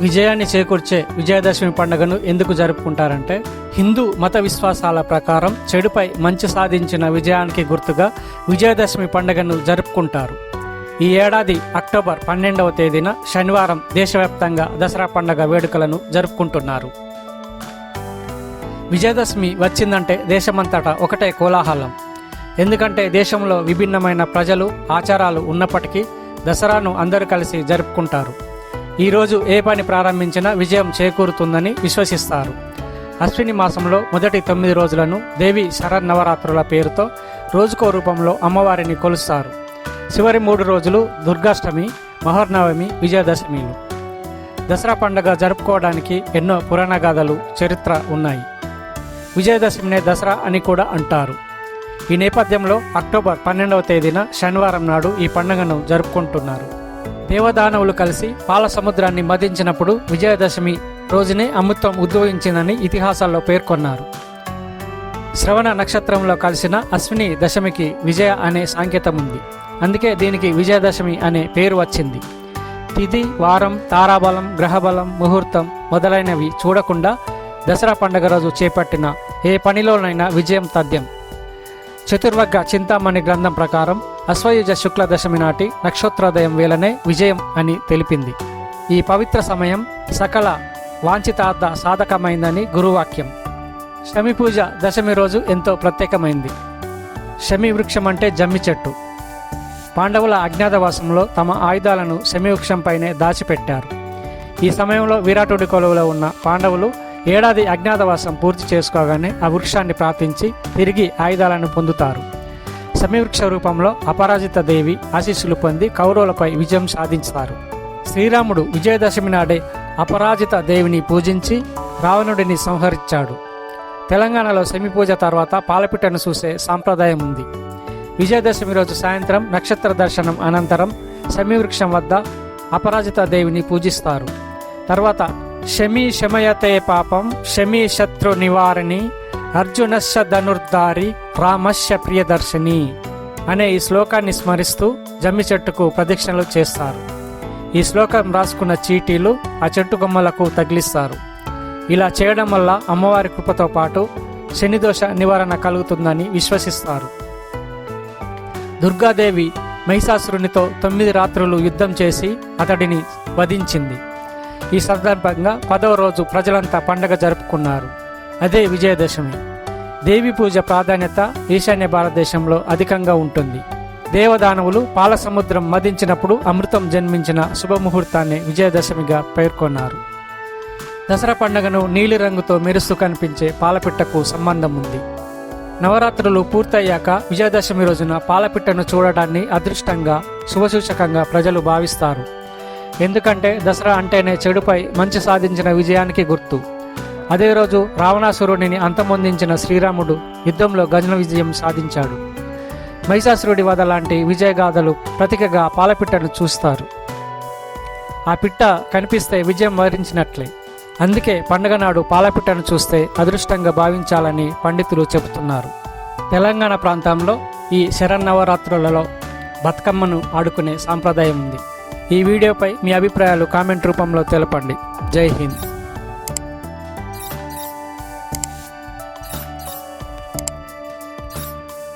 విజయాన్ని చేకూర్చే విజయదశమి పండుగను ఎందుకు జరుపుకుంటారంటే హిందూ మత విశ్వాసాల ప్రకారం చెడుపై మంచి సాధించిన విజయానికి గుర్తుగా విజయదశమి పండుగను జరుపుకుంటారు. ఈ ఏడాది అక్టోబర్ పన్నెండవ తేదీన శనివారం దేశవ్యాప్తంగా దసరా పండుగ వేడుకలను జరుపుకుంటున్నారు. విజయదశమి వచ్చిందంటే దేశమంతటా ఒకటే కోలాహలం. ఎందుకంటే దేశంలో విభిన్నమైన ప్రజలు ఆచారాలు ఉన్నప్పటికీ దసరాను అందరూ కలిసి జరుపుకుంటారు. ఈరోజు ఏ పని ప్రారంభించినా విజయం చేకూరుతుందని విశ్వసిస్తారు. అశ్విని మాసంలో మొదటి తొమ్మిది రోజులను దేవి శరన్నవరాత్రుల పేరుతో రోజుకో రూపంలో అమ్మవారిని కొలుస్తారు. చివరి మూడు రోజులు దుర్గాష్టమి మహర్నవమి విజయదశమిలు. దసరా పండుగ జరుపుకోవడానికి ఎన్నో పురాణ గాథలు చరిత్ర ఉన్నాయి. విజయదశమినే దసరా అని కూడా అంటారు. ఈ నేపథ్యంలో అక్టోబర్ పన్నెండవ తేదీన శనివారం నాడు ఈ పండుగను జరుపుకుంటున్నారు. దేవదానవులు కలిసి పాల సముద్రాన్ని మదించినప్పుడు విజయదశమి రోజునే అమృతం ఉద్భవించిందని ఇతిహాసాల్లో పేర్కొన్నారు. శ్రవణ నక్షత్రంలో కలిసిన అశ్విని దశమికి విజయ అనే సాంకేతం ఉంది. అందుకే దీనికి విజయదశమి అనే పేరు వచ్చింది. తిథి వారం తారాబలం గ్రహబలం ముహూర్తం మొదలైనవి చూడకుండా దసరా పండుగ రోజు చేపట్టిన ఏ పనిలోనైనా విజయం తథ్యం. చతుర్వర్గ చింతామణి గ్రంథం ప్రకారం అశ్వయుజ శుక్ల దశమి నాటి నక్షత్రోదయం వేళనే విజయం అని తెలిపింది. ఈ పవిత్ర సమయం సకల వాంఛితార్థ సాధకమైందని గురువాక్యం. శమి పూజ దశమి రోజు ఎంతో ప్రత్యేకమైంది. శమి వృక్షం అంటే జమ్మి చెట్టు. పాండవుల అజ్ఞాతవాసంలో తమ ఆయుధాలను శమి వృక్షంపైనే దాచిపెట్టారు. ఈ సమయంలో విరాటుడి కొలువులో ఉన్న పాండవులు ఏడాది అజ్ఞాతవాసం పూర్తి చేసుకోగానే ఆ వృక్షాన్ని ప్రార్థించి తిరిగి ఆయుధాలను పొందుతారు. సమీవృక్ష రూపంలో అపరాజిత దేవి ఆశీస్సులు పొంది కౌరవులపై విజయం సాధించారు శ్రీరాముడు విజయదశమి నాడే అపరాజిత దేవిని పూజించి రావణుడిని సంహరించాడు. తెలంగాణలో శమి పూజ తర్వాత పాలపిట్టను చూసే సాంప్రదాయం ఉంది. విజయదశమి రోజు సాయంత్రం నక్షత్ర దర్శనం అనంతరం సమీవృక్షం వద్ద అపరాజిత దేవిని పూజిస్తారు. తర్వాత శమీ శమయతే పాపం శమీ శత్రు నివారిణి అర్జునశ్చ ధనుర్ధారి రామశ్య ప్రియదర్శిని అనే ఈ శ్లోకాన్ని స్మరిస్తూ జమ్మి చెట్టుకు ప్రదక్షిణలు చేస్తారు. ఈ శ్లోకం రాసుకున్న చీటీలు ఆ చెట్టు కొమ్మలకు తగిలిస్తారు. ఇలా చేయడం వల్ల అమ్మవారి కృపతో పాటు శనిదోష నివారణ కలుగుతుందని విశ్వసిస్తారు. దుర్గాదేవి మహిషాసురునితో తొమ్మిది రాత్రులు యుద్ధం చేసి అతడిని వధించింది. ఈ సందర్భంగా పదవ రోజు ప్రజలంతా పండగ జరుపుకున్నారు. అదే విజయదశమి. దేవి పూజ ప్రాధాన్యత ఈశాన్య భారతదేశంలో అధికంగా ఉంటుంది. దేవదానవులు పాలసముద్రం మదించినప్పుడు అమృతం జన్మించిన శుభముహూర్తాన్ని విజయదశమిగా పేర్కొన్నారు. దసరా పండుగను నీలిరంగుతో మెరుస్తూ కనిపించే పాలపిట్టకు సంబంధం ఉంది. నవరాత్రులు పూర్తయ్యాక విజయదశమి రోజున పాలపిట్టను చూడడాన్ని అదృష్టంగా శుభసూచకంగా ప్రజలు భావిస్తారు. ఎందుకంటే దసరా అంటేనే చెడుపై మంచి సాధించిన విజయానికి గుర్తు. అదే రోజు రావణాసురుడిని అంతమొందించిన శ్రీరాముడు యుద్ధంలో గజన విజయం సాధించాడు. మహిషాసురుడి వధ లాంటి విజయగాథలు ప్రతికగా పాలపిట్టను చూస్తారు. ఆ పిట్ట కనిపిస్తే విజయం వరించినట్లే. అందుకే పండగ నాడు పాలపిట్టను చూస్తే అదృష్టంగా భావించాలని పండితులు చెబుతున్నారు. తెలంగాణ ప్రాంతంలో ఈ శరన్నవరాత్రులలో బతుకమ్మను ఆడుకునే సాంప్రదాయం ఉంది. ఈ వీడియోపై మీ అభిప్రాయాలు కామెంట్ రూపంలో తెలపండి. జై హింద్.